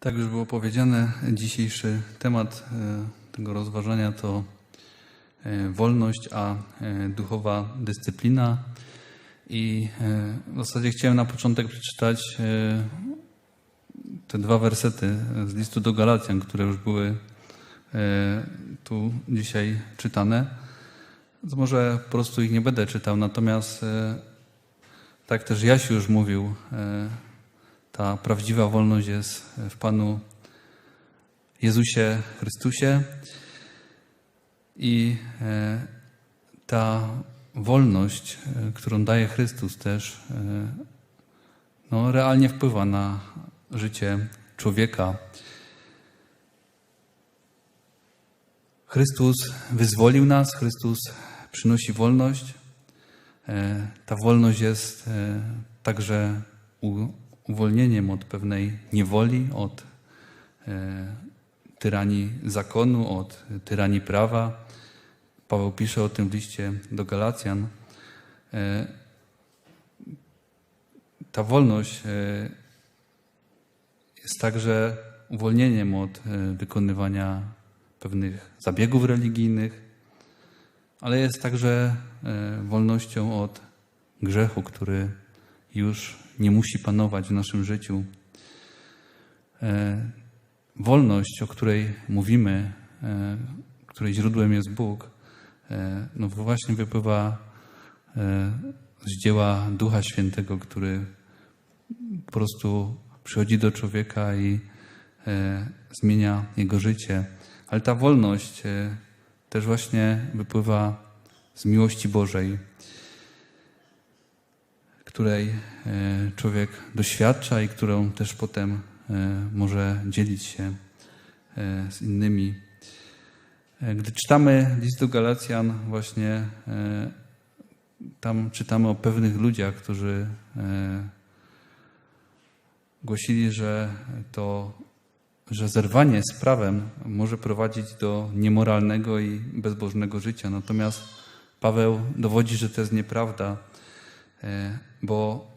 Tak już było powiedziane, dzisiejszy temat e, tego rozważania to e, wolność, a e, duchowa dyscyplina. I w zasadzie chciałem na początek przeczytać te dwa wersety z listu do Galacjan, które już były tu dzisiaj czytane. Może po prostu ich nie będę czytał, natomiast tak też Jasiu już mówił, ta prawdziwa wolność jest w Panu Jezusie Chrystusie i e, ta wolność, e, którą daje Chrystus też, e, no, realnie wpływa na życie człowieka. Chrystus wyzwolił nas, Chrystus przynosi wolność. Ta wolność jest także u- uwolnieniem od pewnej niewoli, od e, tyranii zakonu, od tyranii prawa. Paweł pisze o tym w liście do Galacjan. E, Ta wolność e, jest także uwolnieniem od wykonywania pewnych zabiegów religijnych, ale jest także wolnością od grzechu, który już nie musi panować w naszym życiu. E, Wolność, o której mówimy, e, której źródłem jest Bóg, e, no właśnie wypływa z dzieła Ducha Świętego, który po prostu przychodzi do człowieka i zmienia jego życie. Ale ta wolność też właśnie wypływa z miłości Bożej, której e, człowiek doświadcza i którą też potem e, może dzielić się e, z innymi. Gdy czytamy list do Galacjan, właśnie tam czytamy o pewnych ludziach, którzy głosili, że to, że zerwanie z prawem może prowadzić do niemoralnego i bezbożnego życia. Natomiast Paweł dowodzi, że to jest nieprawda, bo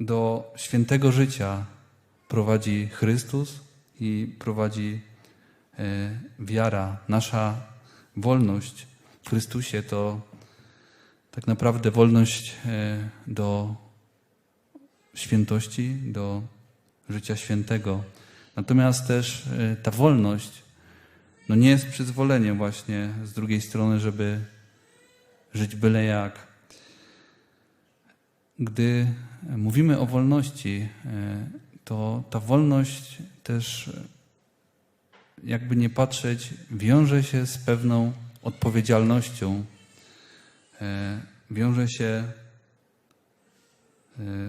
do świętego życia prowadzi Chrystus i prowadzi e, wiara. Nasza wolność w Chrystusie to tak naprawdę wolność e, do świętości, do życia świętego. Natomiast też e, ta wolność no nie jest przyzwoleniem właśnie z drugiej strony, żeby żyć byle jak. Gdy mówimy o wolności, e, to ta wolność też e, jakby nie patrzeć, wiąże się z pewną odpowiedzialnością, e, wiąże się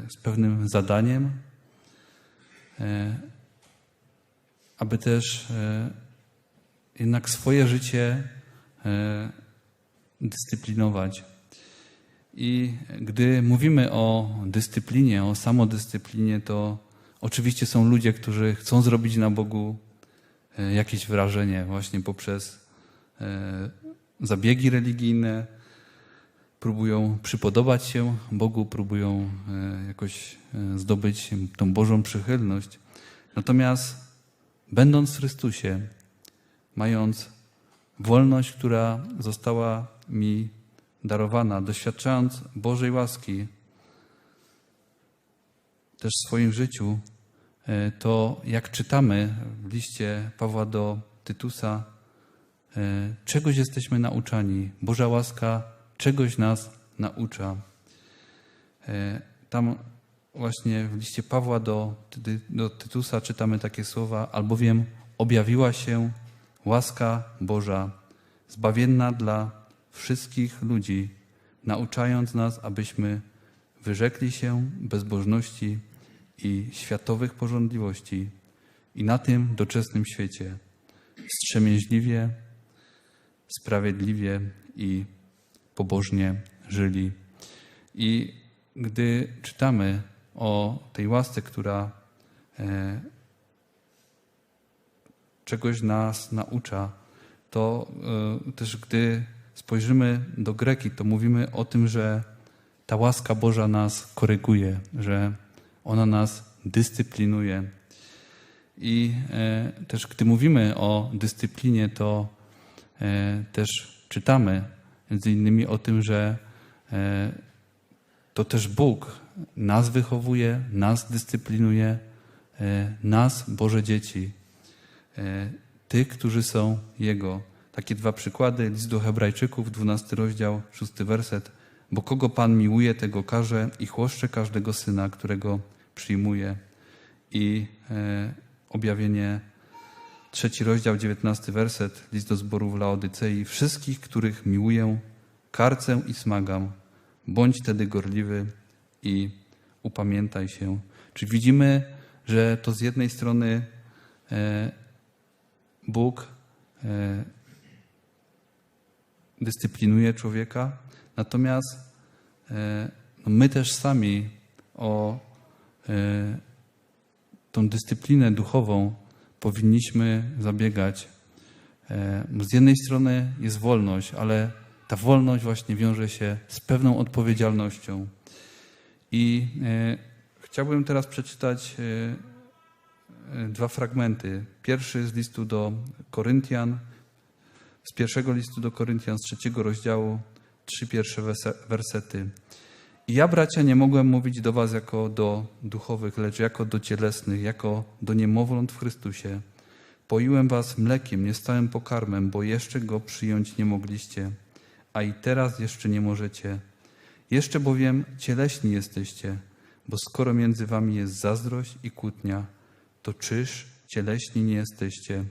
z pewnym zadaniem, aby też jednak swoje życie dyscyplinować. I gdy mówimy o dyscyplinie, o samodyscyplinie, to oczywiście są ludzie, którzy chcą zrobić na Bogu e, jakieś wrażenie właśnie poprzez e, zabiegi religijne, próbują przypodobać się Bogu, próbują e, jakoś zdobyć tą Bożą przychylność. Natomiast będąc w Chrystusie, mając wolność, która została mi darowana, doświadczając Bożej łaski też w swoim życiu, e, to jak czytamy w liście Pawła do Tytusa, e, czegoś jesteśmy nauczani. Boża łaska czegoś nas naucza. E, Tam właśnie w liście Pawła do, do Tytusa czytamy takie słowa, albowiem objawiła się łaska Boża, zbawienna dla wszystkich ludzi, nauczając nas, abyśmy wyrzekli się bezbożności i światowych porządliwości i na tym doczesnym świecie wstrzemięźliwie, sprawiedliwie i pobożnie żyli. I gdy czytamy o tej łasce, która e, czegoś nas naucza, to e, też gdy spojrzymy do Greki, to mówimy o tym, że ta łaska Boża nas koryguje, że ona nas dyscyplinuje. I e, też gdy mówimy o dyscyplinie, to e, też czytamy między innymi o tym, że e, to też Bóg nas wychowuje, nas dyscyplinuje, nas, Boże dzieci, tych, którzy są Jego. Takie dwa przykłady. List do Hebrajczyków, 12 rozdział, 6 werset. Bo kogo Pan miłuje, tego karze i chłoszcze każdego syna, którego przyjmuje. I e, objawienie, trzeci rozdział, 19 werset, list do zboru w Laodycei. Wszystkich, których miłuję, karcę i smagam. Bądź tedy gorliwy i upamiętaj się. Czy widzimy, że to z jednej strony e, Bóg e, dyscyplinuje człowieka, natomiast e, no my też sami o e, tą dyscyplinę duchową powinniśmy zabiegać. E, Z jednej strony jest wolność, ale ta wolność właśnie wiąże się z pewną odpowiedzialnością. I chciałbym teraz przeczytać dwa fragmenty. Pierwszy z listu do Koryntian, z pierwszego listu do Koryntian, z trzeciego rozdziału, trzy pierwsze wersety. I ja, bracia, nie mogłem mówić do was jako do duchowych, lecz jako do cielesnych, jako do niemowląt w Chrystusie. Poiłem was mlekiem, nie stałym pokarmem, bo jeszcze go przyjąć nie mogliście, a i teraz jeszcze nie możecie. Jeszcze bowiem cieleśni jesteście, bo skoro między wami jest zazdrość i kłótnia, to czyż cieleśni nie jesteście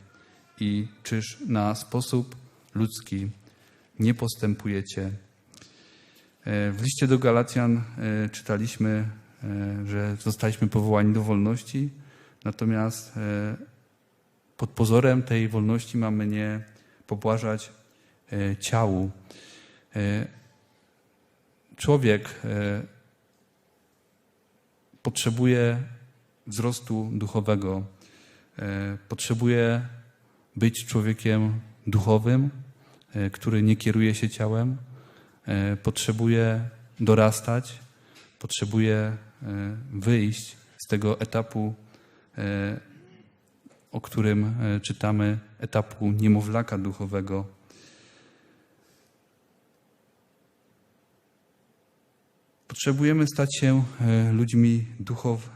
i czyż na sposób ludzki nie postępujecie? E, W liście do Galacjan e, czytaliśmy, e, że zostaliśmy powołani do wolności, natomiast pod pozorem tej wolności mamy nie pobłażać ciału. Człowiek potrzebuje wzrostu duchowego, potrzebuje być człowiekiem duchowym, który nie kieruje się ciałem, e, potrzebuje dorastać, potrzebuje e, wyjść z tego etapu, e, o którym e, czytamy, etapu niemowlaka duchowego. Potrzebujemy stać się e, ludźmi duchow,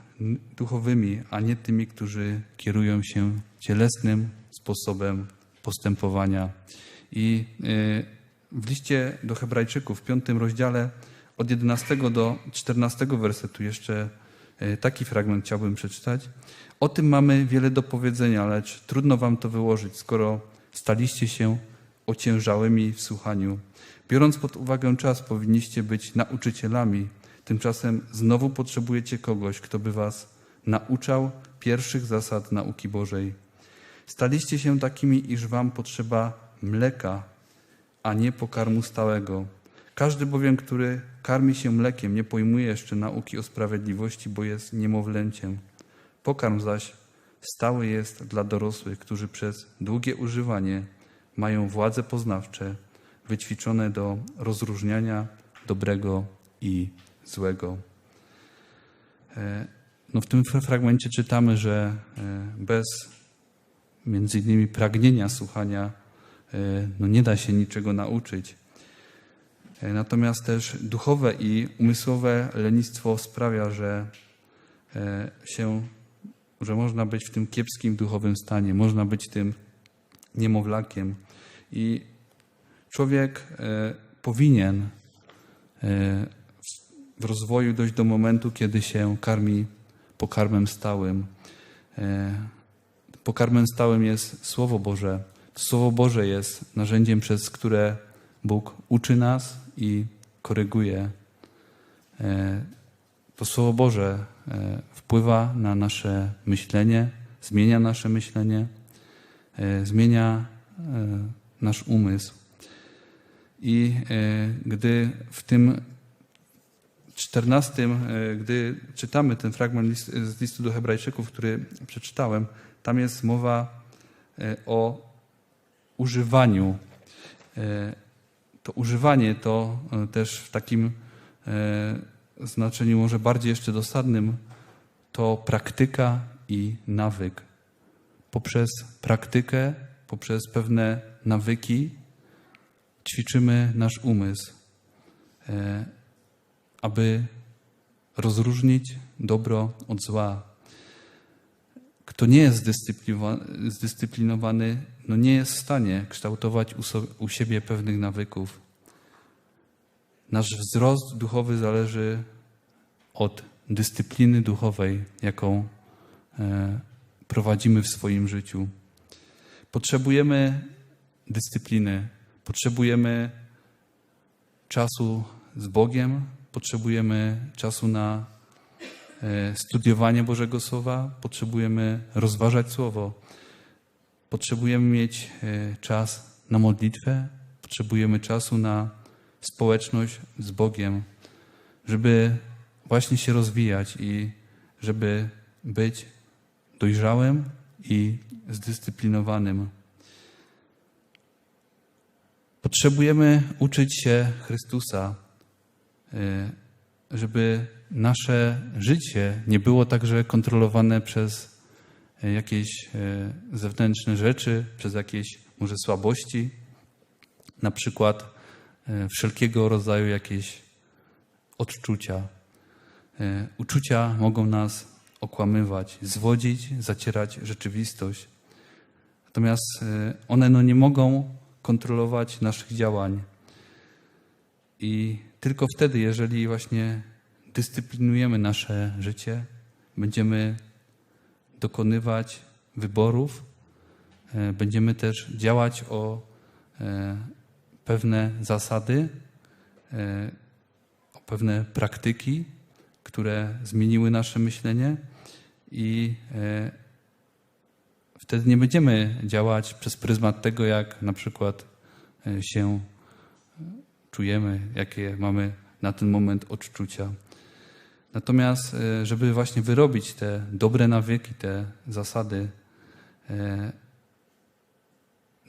duchowymi, a nie tymi, którzy kierują się cielesnym sposobem postępowania. I e, w liście do Hebrajczyków, w piątym rozdziale, od 11 do 14 wersetu, jeszcze e, taki fragment chciałbym przeczytać. O tym mamy wiele do powiedzenia, lecz trudno wam to wyłożyć, skoro staliście się ociężałymi w słuchaniu. Biorąc pod uwagę czas, powinniście być nauczycielami. Tymczasem znowu potrzebujecie kogoś, kto by was nauczał pierwszych zasad nauki Bożej. Staliście się takimi, iż wam potrzeba mleka, a nie pokarmu stałego. Każdy bowiem, który karmi się mlekiem, nie pojmuje jeszcze nauki o sprawiedliwości, bo jest niemowlęciem. Pokarm zaś stały jest dla dorosłych, którzy przez długie używanie mają władze poznawcze, wyćwiczone do rozróżniania dobrego i złego. E, No w tym fra- fragmencie czytamy, że e, bez między innymi pragnienia słuchania no nie da się niczego nauczyć. E, Natomiast też duchowe i umysłowe lenistwo sprawia, że e, się, że można być w tym kiepskim duchowym stanie, można być tym niemowlakiem. I człowiek e, powinien e, w- rozwoju dojść do momentu, kiedy się karmi pokarmem stałym. E, Pokarmem stałym jest Słowo Boże. Słowo Boże jest narzędziem, przez które Bóg uczy nas i koryguje. E, To Słowo Boże e, wpływa na nasze myślenie, zmienia nasze myślenie, e, zmienia nasz umysł. I gdy w tym czternastym, e, gdy czytamy ten fragment z listu do Hebrajczyków, który przeczytałem, tam jest mowa o używaniu. E, To używanie to e, też w takim e, znaczeniu może bardziej jeszcze dosadnym to praktyka i nawyk. poprzez praktykę, poprzez pewne nawyki ćwiczymy nasz umysł, aby rozróżnić dobro od zła. Kto nie jest zdyscyplinowany, no nie jest w stanie kształtować u siebie pewnych nawyków. Nasz wzrost duchowy zależy od dyscypliny duchowej, jaką e, prowadzimy w swoim życiu. Potrzebujemy dyscypliny, potrzebujemy czasu z Bogiem, potrzebujemy czasu na e, studiowanie Bożego Słowa, potrzebujemy rozważać Słowo, potrzebujemy mieć e, czas na modlitwę, potrzebujemy czasu na społeczność z Bogiem, żeby właśnie się rozwijać i żeby być dojrzałym i zdyscyplinowanym. Potrzebujemy uczyć się Chrystusa, e, żeby nasze życie nie było także kontrolowane przez jakieś e, zewnętrzne rzeczy, przez jakieś może słabości, na przykład wszelkiego rodzaju jakieś odczucia. Uczucia mogą nas okłamywać, zwodzić, zacierać rzeczywistość. Natomiast one no, nie mogą kontrolować naszych działań. I tylko wtedy, jeżeli właśnie dyscyplinujemy nasze życie, będziemy dokonywać wyborów, e, będziemy też działać o e, pewne zasady, e, o pewne praktyki, które zmieniły nasze myślenie i Wtedy nie będziemy działać przez pryzmat tego, jak na przykład się czujemy, jakie mamy na ten moment odczucia. Natomiast, e, żeby właśnie wyrobić te dobre nawyki, te zasady, e,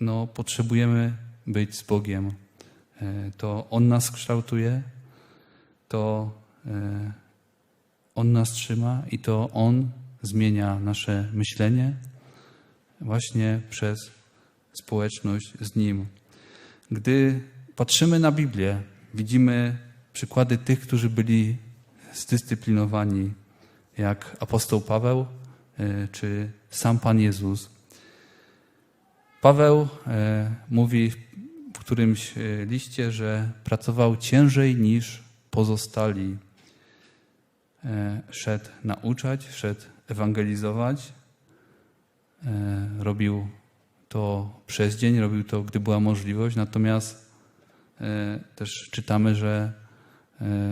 no, potrzebujemy być z Bogiem. To On nas kształtuje, to On nas trzyma i to On zmienia nasze myślenie, właśnie przez społeczność z Nim. Gdy patrzymy na Biblię, widzimy przykłady tych, którzy byli zdyscyplinowani, jak apostoł Paweł e, czy sam Pan Jezus. Paweł e, mówi w którymś e, liście, że pracował ciężej niż pozostali. Szedł nauczać, szedł ewangelizować, robił to przez dzień, robił to, gdy była możliwość, natomiast też czytamy, że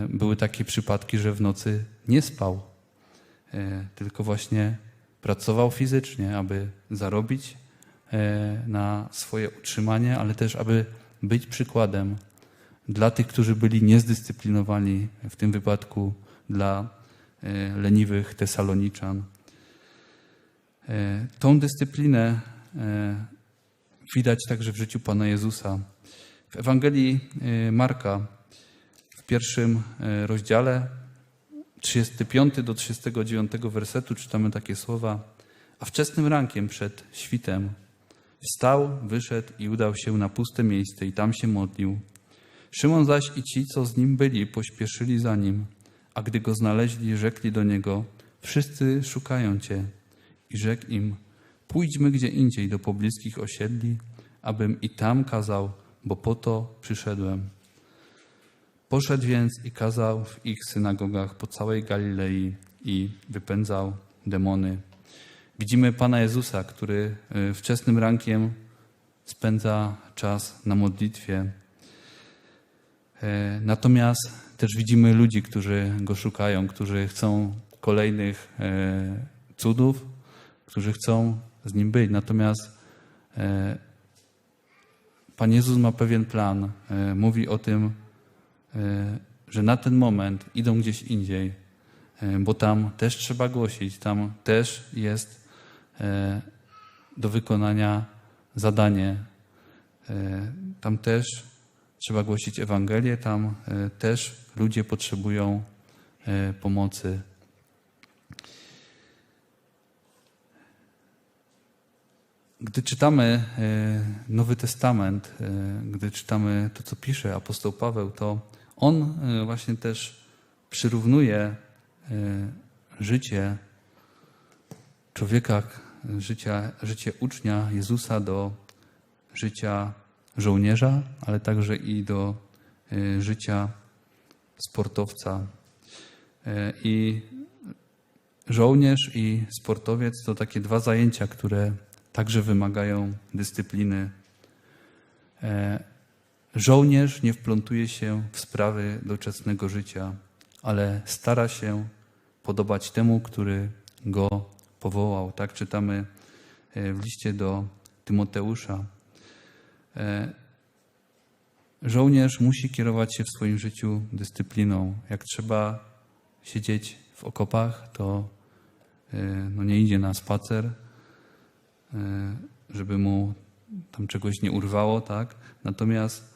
były takie przypadki, że w nocy nie spał, tylko właśnie pracował fizycznie, aby zarobić na swoje utrzymanie, ale też aby być przykładem dla tych, którzy byli niezdyscyplinowani, w tym wypadku dla leniwych Tesaloniczan. E, tą dyscyplinę e, widać także w życiu Pana Jezusa. W Ewangelii e, Marka pierwszym rozdziale 35 do 39 wersetu czytamy takie słowa. A wczesnym rankiem przed świtem wstał, wyszedł i udał się na puste miejsce i tam się modlił. Szymon zaś i ci, co z nim byli, pośpieszyli za nim, a gdy go znaleźli, rzekli do niego: Wszyscy szukają cię. I rzekł im, pójdźmy gdzie indziej do pobliskich osiedli, abym i tam kazał, bo po to przyszedłem. Poszedł więc i kazał w ich synagogach po całej Galilei i wypędzał demony. Widzimy Pana Jezusa, który y, wczesnym rankiem spędza czas na modlitwie. E, natomiast też widzimy ludzi, którzy go szukają, którzy chcą kolejnych e, cudów, którzy chcą z Nim być. Natomiast Pan Jezus ma pewien plan. Mówi o tym, że na ten moment idą gdzieś indziej, bo tam też trzeba głosić, tam też jest do wykonania zadanie. Tam też trzeba głosić Ewangelię, tam też ludzie potrzebują pomocy. Gdy czytamy e, Nowy Testament, e, gdy czytamy to, co pisze apostoł Paweł, to on e, właśnie też przyrównuje e, życie człowieka, życia, życie ucznia Jezusa do życia żołnierza, ale także i do e, życia sportowca. I żołnierz i sportowiec to takie dwa zajęcia, które także wymagają dyscypliny. Żołnierz nie wplątuje się w sprawy doczesnego życia, ale stara się podobać temu, który go powołał. Tak czytamy e, w liście do Tymoteusza. E, Żołnierz musi kierować się w swoim życiu dyscypliną. Jak trzeba siedzieć w okopach, to e, no nie idzie na spacer, żeby mu tam czegoś nie urwało, tak? Natomiast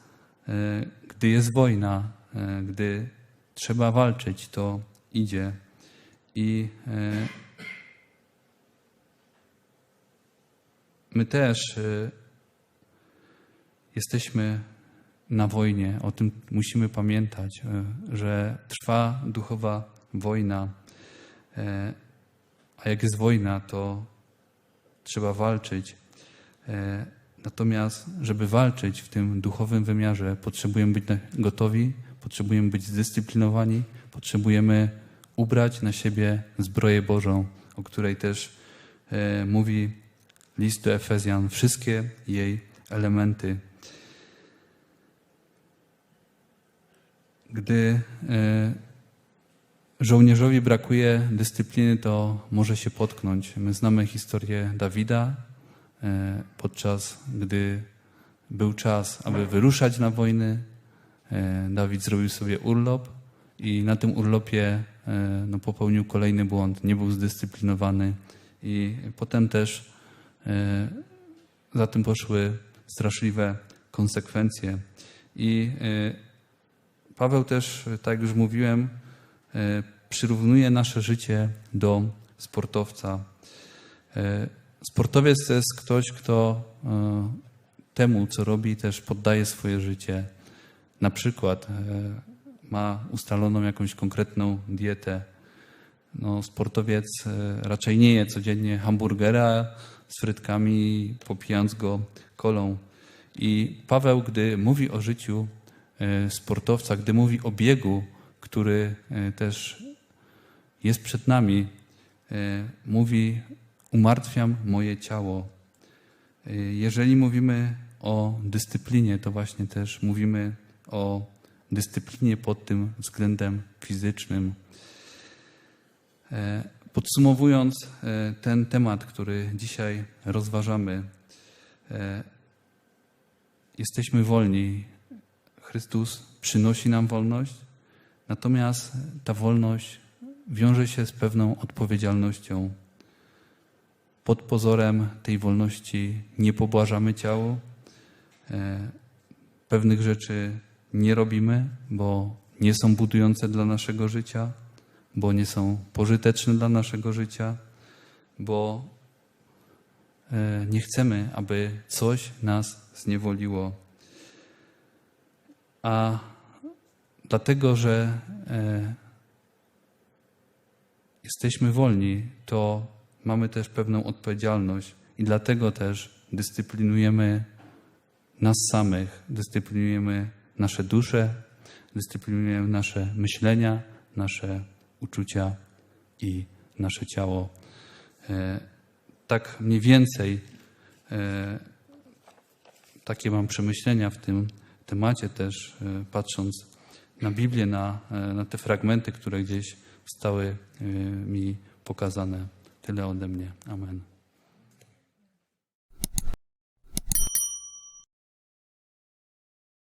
gdy jest wojna, e, gdy trzeba walczyć, to idzie. I e, my też e, jesteśmy na wojnie. O tym musimy pamiętać, e, że trwa duchowa wojna. E, A jak jest wojna, to trzeba walczyć. Natomiast, żeby walczyć w tym duchowym wymiarze, potrzebujemy być gotowi, potrzebujemy być zdyscyplinowani, potrzebujemy ubrać na siebie zbroję Bożą, o której też e, mówi list do Efezjan, wszystkie jej elementy. Gdy e, żołnierzowi brakuje dyscypliny, to może się potknąć. My znamy historię Dawida, podczas gdy był czas, aby wyruszać na wojny. e, Dawid zrobił sobie urlop i na tym urlopie e, no, popełnił kolejny błąd. Nie był zdyscyplinowany i potem też e, za tym poszły straszliwe konsekwencje. I e, Paweł też, tak już mówiłem, e, przyrównuje nasze życie do sportowca. Sportowiec to jest ktoś, kto e, temu, co robi, też poddaje swoje życie. Na przykład e, ma ustaloną jakąś konkretną dietę. No, sportowiec e, raczej nie je codziennie hamburgera z frytkami, popijając go kolą. I Paweł, gdy mówi o życiu sportowca, gdy mówi o biegu, który też jest przed nami, mówi: Umartwiam moje ciało. E, Jeżeli mówimy o dyscyplinie, to właśnie też mówimy o dyscyplinie pod tym względem fizycznym. E, Podsumowując e, ten temat, który dzisiaj rozważamy, jesteśmy wolni. Chrystus przynosi nam wolność, natomiast ta wolność wiąże się z pewną odpowiedzialnością. Pod pozorem tej wolności nie pobłażamy ciału, e, pewnych rzeczy nie robimy, bo nie są budujące dla naszego życia, bo nie są pożyteczne dla naszego życia, bo e, nie chcemy, aby coś nas zniewoliło. A dlatego, że e, jesteśmy wolni, to mamy też pewną odpowiedzialność i dlatego też dyscyplinujemy nas samych, dyscyplinujemy nasze dusze, dyscyplinujemy nasze myślenia, nasze uczucia i nasze ciało. E, Tak mniej więcej e, takie mam przemyślenia w tym temacie też, e, patrząc na Biblię, na, na te fragmenty, które gdzieś zostały mi pokazane. Tyle ode mnie. Amen.